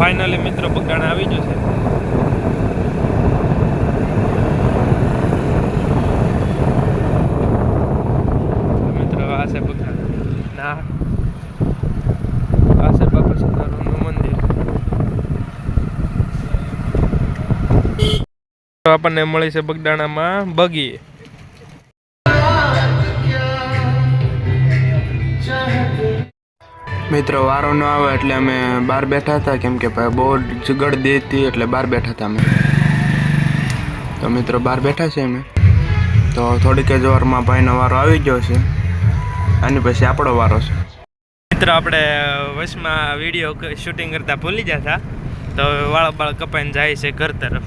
Finally મિત્રો બગડાણા આવી ગયો છે. મિત્રો આ છે બગડાણા ના. આ છે બાપા આપણને મળી છે બગડાણામાં બગી મિત્રો, વારો ન આવે એટલે અમે બહાર બેઠા હતા, કેમ કે બહુ જગડ દેતી એટલે બહાર બેઠા હતા અમે. તો મિત્રો, બહાર બેઠા છે અમે. તો થોડીક જ વારમાં ભાઈનો વારો આવી ગયો છે. અને પછી આપણો વારો છે. મિત્રો, આપણે વચમાં વીડિયો શૂટિંગ કરતા ભૂલી જતા. તો વાળ બાળ કપાઈને જાય છે ઘર તરફ.